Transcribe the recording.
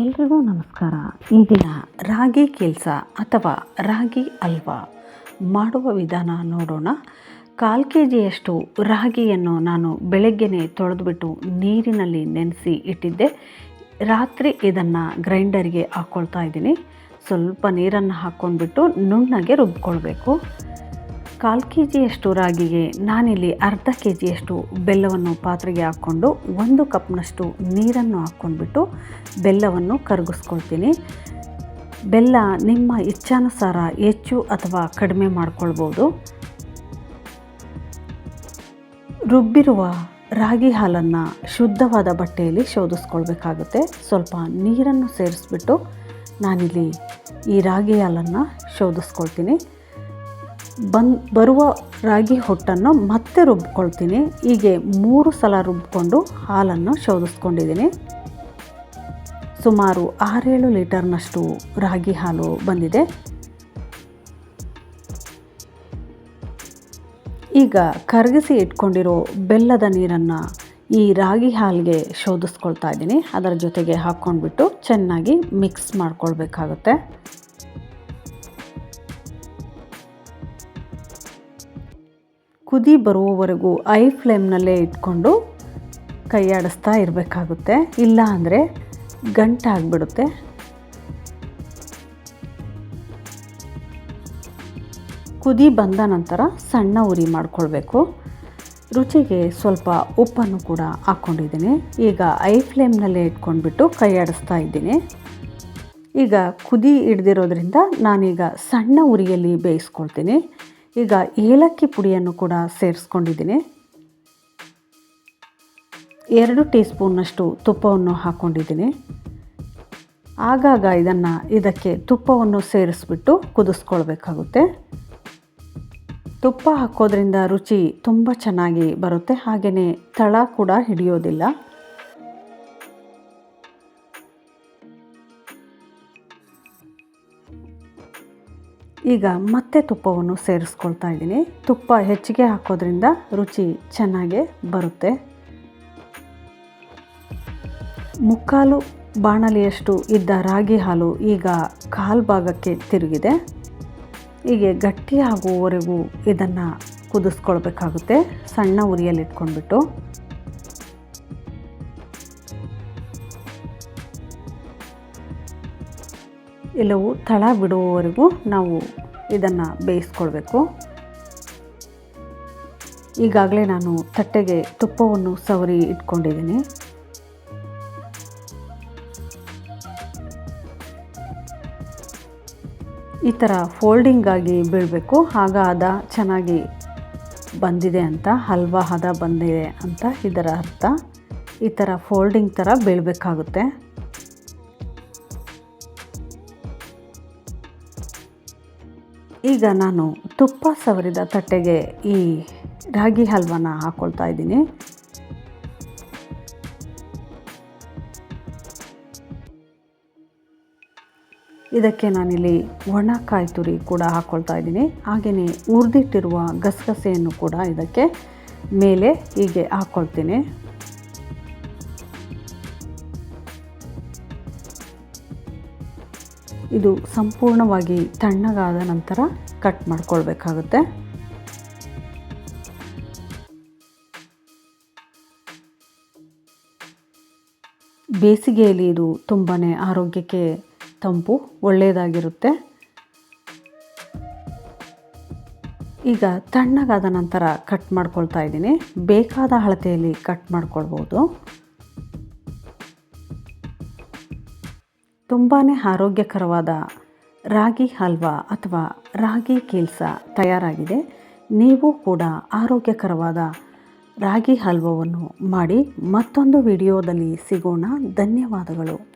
ಎಲ್ರಿಗೂ ನಮಸ್ಕಾರ. ಈ ದಿನ ರಾಗಿ ಕೆಲಸ ಅಥವಾ ರಾಗಿ ಹಲ್ವಾ ಮಾಡುವ ವಿಧಾನ ನೋಡೋಣ. ಕಾಲು ಕೆ ಜಿಯಷ್ಟು ರಾಗಿಯನ್ನು ನಾನು ಬೆಳಗ್ಗೆನೆ ತೊಳೆದುಬಿಟ್ಟು ನೀರಿನಲ್ಲಿ ನೆನೆಸಿ ಇಟ್ಟಿದ್ದೆ. ರಾತ್ರಿ ಇದನ್ನು ಗ್ರೈಂಡರ್ಗೆ ಹಾಕ್ಕೊಳ್ತಾ ಇದ್ದೀನಿ. ಸ್ವಲ್ಪ ನೀರನ್ನು ಹಾಕ್ಕೊಂಡ್ಬಿಟ್ಟು ನುಣ್ಣಗೆ ರುಬ್ಕೊಳ್ಬೇಕು. ಕಾಲು ಕೆ ಜಿಯಷ್ಟು ರಾಗಿಗೆ ನಾನಿಲ್ಲಿ ಅರ್ಧ ಕೆ ಜಿಯಷ್ಟು ಬೆಲ್ಲವನ್ನು ಪಾತ್ರೆಗೆ ಹಾಕ್ಕೊಂಡು ಒಂದು ಕಪ್ನಷ್ಟು ನೀರನ್ನು ಹಾಕ್ಕೊಂಡ್ಬಿಟ್ಟು ಬೆಲ್ಲವನ್ನು ಕರಗಿಸ್ಕೊಳ್ತೀನಿ. ಬೆಲ್ಲ ನಿಮ್ಮ ಇಚ್ಛಾನುಸಾರ ಹೆಚ್ಚು ಅಥವಾ ಕಡಿಮೆ ಮಾಡ್ಕೊಳ್ಬೋದು. ರುಬ್ಬಿರುವ ರಾಗಿ ಹಾಲನ್ನು ಶುದ್ಧವಾದ ಬಟ್ಟೆಯಲ್ಲಿ ಶೋಧಿಸ್ಕೊಳ್ಬೇಕಾಗುತ್ತೆ. ಸ್ವಲ್ಪ ನೀರನ್ನು ಸೇರಿಸ್ಬಿಟ್ಟು ನಾನಿಲ್ಲಿ ಈ ರಾಗಿ ಹಾಲನ್ನು ಶೋಧಿಸ್ಕೊಳ್ತೀನಿ. ಬಂದು ಬರುವ ರಾಗಿ ಹೊಟ್ಟನ್ನು ಮತ್ತೆ ರುಬ್ಕೊಳ್ತೀನಿ. ಹೀಗೆ ಮೂರು ಸಲ ರುಬ್ಕೊಂಡು ಹಾಲನ್ನು ಶೋಧಿಸ್ಕೊಂಡಿದ್ದೀನಿ. ಸುಮಾರು ಆರೇಳು ಲೀಟರ್ನಷ್ಟು ರಾಗಿ ಹಾಲು ಬಂದಿದೆ. ಈಗ ಕರಗಿಸಿ ಇಟ್ಕೊಂಡಿರೋ ಬೆಲ್ಲದ ನೀರನ್ನು ಈ ರಾಗಿ ಹಾಲಿಗೆ ಶೋಧಿಸ್ಕೊಳ್ತಾ ಇದ್ದೀನಿ. ಅದರ ಜೊತೆಗೆ ಹಾಕ್ಕೊಂಡ್ಬಿಟ್ಟು ಚೆನ್ನಾಗಿ ಮಿಕ್ಸ್ ಮಾಡ್ಕೊಳ್ಬೇಕಾಗುತ್ತೆ. ಕುದಿ ಬರುವವರೆಗೂ ಐ ಫ್ಲೇಮ್ನಲ್ಲೇ ಇಟ್ಕೊಂಡು ಕೈಯಾಡಿಸ್ತಾ ಇರಬೇಕಾಗುತ್ತೆ. ಇಲ್ಲ ಅಂದರೆ ಗಂಟಾಗ್ಬಿಡುತ್ತೆ ಕುದಿ ಬಂದ ನಂತರ ಸಣ್ಣ ಉರಿ ಮಾಡಿಕೊಳ್ಬೇಕು. ರುಚಿಗೆ ಸ್ವಲ್ಪ ಉಪ್ಪನ್ನು ಕೂಡ ಹಾಕ್ಕೊಂಡಿದ್ದೀನಿ ಈಗ ಐ ಫ್ಲೇಮ್ನಲ್ಲೇ ಇಟ್ಕೊಂಡ್ಬಿಟ್ಟು ಕೈಯಾಡಿಸ್ತಾ ಇದ್ದೀನಿ. ಈಗ ಕುದಿ ಹಿಡ್ದಿರೋದ್ರಿಂದ ನಾನೀಗ ಸಣ್ಣ ಉರಿಯಲ್ಲಿ ಬೇಯಿಸ್ಕೊಳ್ತೀನಿ. ಈಗ ಏಲಕ್ಕಿ ಪುಡಿಯನ್ನು ಕೂಡ ಸೇರಿಸ್ಕೊಂಡಿದ್ದೀನಿ. ಎರಡು ಟೀ ಸ್ಪೂನ್ನಷ್ಟು ತುಪ್ಪವನ್ನು ಹಾಕ್ಕೊಂಡಿದ್ದೀನಿ. ಆಗಾಗ ಇದನ್ನು ಇದಕ್ಕೆ ತುಪ್ಪವನ್ನು ಸೇರಿಸ್ಬಿಟ್ಟು ಕುದಿಸ್ಕೊಳ್ಬೇಕಾಗುತ್ತೆ. ತುಪ್ಪ ಹಾಕೋದ್ರಿಂದ ರುಚಿ ತುಂಬ ಚೆನ್ನಾಗಿ ಬರುತ್ತೆ. ಹಾಗೆಯೇ ತಳ ಕೂಡ ಹಿಡಿಯೋದಿಲ್ಲ. ಈಗ ಮತ್ತೆ ತುಪ್ಪವನ್ನು ಸೇರಿಸ್ಕೊಳ್ತಾ ಇದ್ದೀನಿ. ತುಪ್ಪ ಹೆಚ್ಚಿಗೆ ಹಾಕೋದ್ರಿಂದ ರುಚಿ ಚೆನ್ನಾಗೆ ಬರುತ್ತೆ. ಮುಕ್ಕಾಲು ಬಾಣಲಿಯಷ್ಟು ಇದ್ದ ರಾಗಿ ಹಾಲು ಈಗ ಕಾಲು ಭಾಗಕ್ಕೆ ತಿರುಗಿದೆ. ಹೀಗೆ ಗಟ್ಟಿ ಆಗುವವರೆಗೂ ಇದನ್ನು ಕುದಿಸ್ಕೊಳ್ಬೇಕಾಗುತ್ತೆ. ಸಣ್ಣ ಉರಿಯಲ್ಲಿ ಇಟ್ಕೊಂಡ್ಬಿಟ್ಟು ಎಲ್ಲವೂ ತಳ ಬಿಡುವವರೆಗೂ ನಾವು ಇದನ್ನು ಬೇಯಿಸ್ಕೊಳ್ಬೇಕು. ಈಗಾಗಲೇ ನಾನು ತಟ್ಟೆಗೆ ತುಪ್ಪವನ್ನು ಸವರಿ ಇಟ್ಕೊಂಡಿದ್ದೀನಿ. ಈ ಥರ ಫೋಲ್ಡಿಂಗಾಗಿ ಬೀಳಬೇಕು. ಆಗ ಹದ ಚೆನ್ನಾಗಿ ಬಂದಿದೆ ಅಂತ, ಹಲ್ವಾ ಹದ ಬಂದಿದೆ ಅಂತ ಇದರ ಅರ್ಥ. ಈ ಥರ ಫೋಲ್ಡಿಂಗ್ ಥರ ಬೀಳಬೇಕಾಗುತ್ತೆ. ಈಗ ನಾನು ತುಪ್ಪ ಸವರಿದ ತಟ್ಟೆಗೆ ಈ ರಾಗಿ ಹಲ್ವನ ಹಾಕ್ಕೊಳ್ತಾ ಇದ್ದೀನಿ. ಇದಕ್ಕೆ ನಾನಿಲ್ಲಿ ಒಣ ಕಾಯಿ ತುರಿ ಕೂಡ ಹಾಕ್ಕೊಳ್ತಾ ಇದ್ದೀನಿ. ಹಾಗೆಯೇ ಉರಿದಿಟ್ಟಿರುವ ಗಸಗಸೆಯನ್ನು ಕೂಡ ಇದಕ್ಕೆ ಮೇಲೆ ಹೀಗೆ ಹಾಕ್ಕೊಳ್ತೀನಿ ಇದು ಸಂಪೂರ್ಣವಾಗಿ ತಣ್ಣಗಾದ ನಂತರ ಕಟ್ ಮಾಡ್ಕೊಳ್ಬೇಕಾಗುತ್ತೆ. ಬೇಸಿಗೆಯಲ್ಲಿ ಇದು ತುಂಬಾ ಆರೋಗ್ಯಕ್ಕೆ ತಂಪು ಒಳ್ಳೆಯದಾಗಿರುತ್ತೆ. ಈಗ ತಣ್ಣಗಾದ ನಂತರ ಕಟ್ ಮಾಡ್ಕೊಳ್ತಾ ಇದ್ದೀನಿ. ಬೇಕಾದ ಅಳತೆಯಲ್ಲಿ ಕಟ್ ಮಾಡ್ಕೊಳ್ಬೋದು. ತುಂಬಾ ಆರೋಗ್ಯಕರವಾದ ರಾಗಿ ಹಲ್ವಾ ಅಥವಾ ರಾಗಿ ಕೀಲ್ಸ ತಯಾರಾಗಿದೆ. ನೀವು ಕೂಡ ಆರೋಗ್ಯಕರವಾದ ರಾಗಿ ಹಲ್ವವನ್ನು ಮಾಡಿ ಮತ್ತೊಂದು ವಿಡಿಯೋದಲ್ಲಿ ಸಿಗೋಣ. ಧನ್ಯವಾದಗಳು.